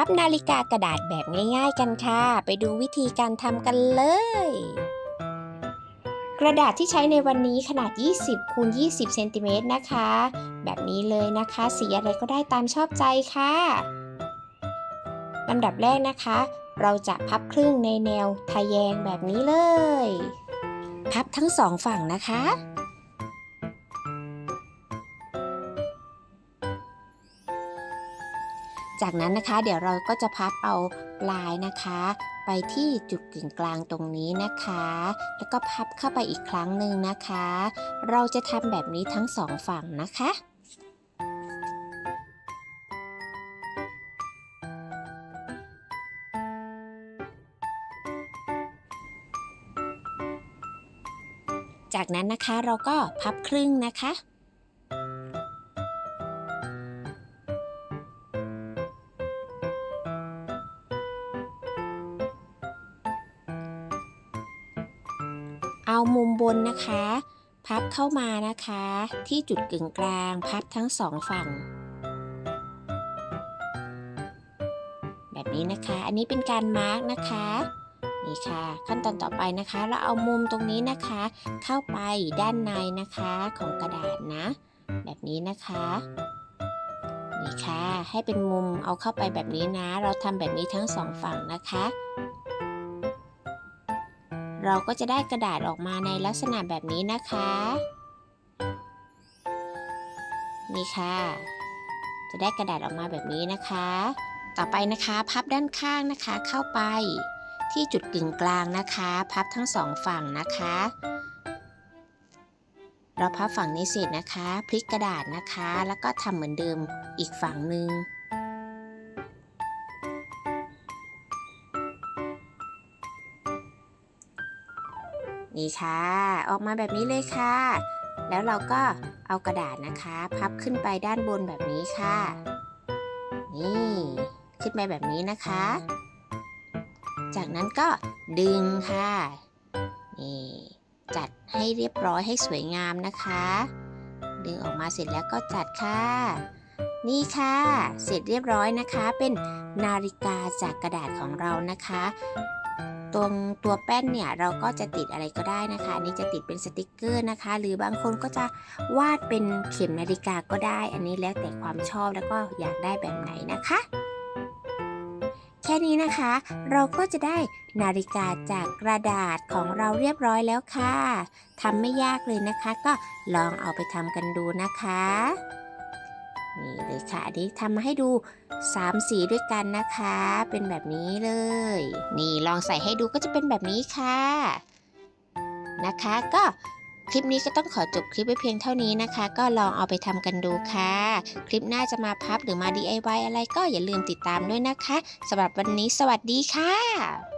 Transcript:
พับนาฬิกากระดาษแบบง่าย ๆ กันค่ะ ไปดูวิธีการทำกันเลย กระดาษที่ใช้ในวันนี้ขนาด 20คูณ20เซนติเมตรนะคะ แบบนี้เลยนะคะ สีอะไรก็ได้ตามชอบใจค่ะลำดับแรกนะคะ เราจะพับครึ่งในแนวทะแยงแบบนี้เลย พับทั้งสองฝั่งนะคะ จากนั้นนะคะเดี๋ยวเราก็จะพับเอาปลายนะคะ ไปที่จุดกึ่งกลางตรงนี้นะคะ แล้วก็พับเข้าไปอีกครั้งหนึ่งนะคะ เราจะทำแบบนี้ทั้งสองฝั่งนะคะจากนั้นนะคะเราก็พับครึ่งนะคะ เอามุมบนนะคะ พับเข้ามานะคะ ที่จุดกึ่งกลางพับทั้งสองฝั่ง แบบนี้นะคะ อันนี้เป็นการมาร์กนะคะนี่ค่ะ ขั้นตอนต่อไปนะคะ เราเอามุมตรงนี้นะคะ เข้าไปด้านในนะคะของกระดาษนะ แบบนี้นะคะนี่ค่ะ ให้เป็นมุมเอาเข้าไปแบบนี้นะ เราทำแบบนี้ทั้งสองฝั่งนะคะ เราก็จะได้กระดาษออกมาในลักษณะแบบนี้นะคะ นี่ค่ะ จะได้กระดาษออกมาแบบนี้นะคะ ต่อไปนะคะพับด้านข้างนะคะเข้าไปที่จุดกึ่งกลางนะคะ พับทั้งสองฝั่งนะคะ เราพับฝั่งนี้เสร็จนะคะ พลิกกระดาษนะคะ แล้วก็ทำเหมือนเดิมอีกฝั่งหนึ่ง นี่ค่ะ ออกมาแบบนี้เลยค่ะ แล้วเราก็เอากระดาษนะคะ พับขึ้นไปด้านบนแบบนี้ค่ะ นี่ขึ้นไปแบบนี้นะคะ จากนั้นก็ดึงค่ะนี่จัดให้เรียบร้อยให้สวยงามนะคะ ดึงออกมาเสร็จแล้วก็จัดค่ะ นี่ค่ะ เสร็จเรียบร้อยนะคะ เป็นนาฬิกาจากกระดาษของเรานะคะ ตรงตัวแป้นเนี่ยเราก็จะติดอะไรก็ได้นะคะอันนี้จะติดเป็นสติกเกอร์นะคะ หรือบางคนก็จะวาดเป็นเข็มนาฬิกาก็ได้ อันนี้แล้วแต่ความชอบแล้วก็อยากได้แบบไหนนะคะ แค่นี้นะคะ เราก็จะได้นาฬิกาจากกระดาษของเราเรียบร้อยแล้วค่ะทำไม่ยากเลยนะคะ ก็ลองเอาไปทำกันดูนะคะ นี่เลยค่ะอันนี้ทำมาให้ดู 3 สีด้วยกันนะคะ เป็นแบบนี้เลย นี่ลองใส่ให้ดูก็จะเป็นแบบนี้ค่ะนะคะก็คลิปนี้ก็ต้องขอจบคลิปไว้เพียงเท่านี้นะคะ ก็ลองเอาไปทำกันดูค่ะ คลิปหน้าจะมาพับหรือมา DIY อะไรก็อย่าลืมติดตามด้วยนะคะสำหรับวันนี้สวัสดีค่ะ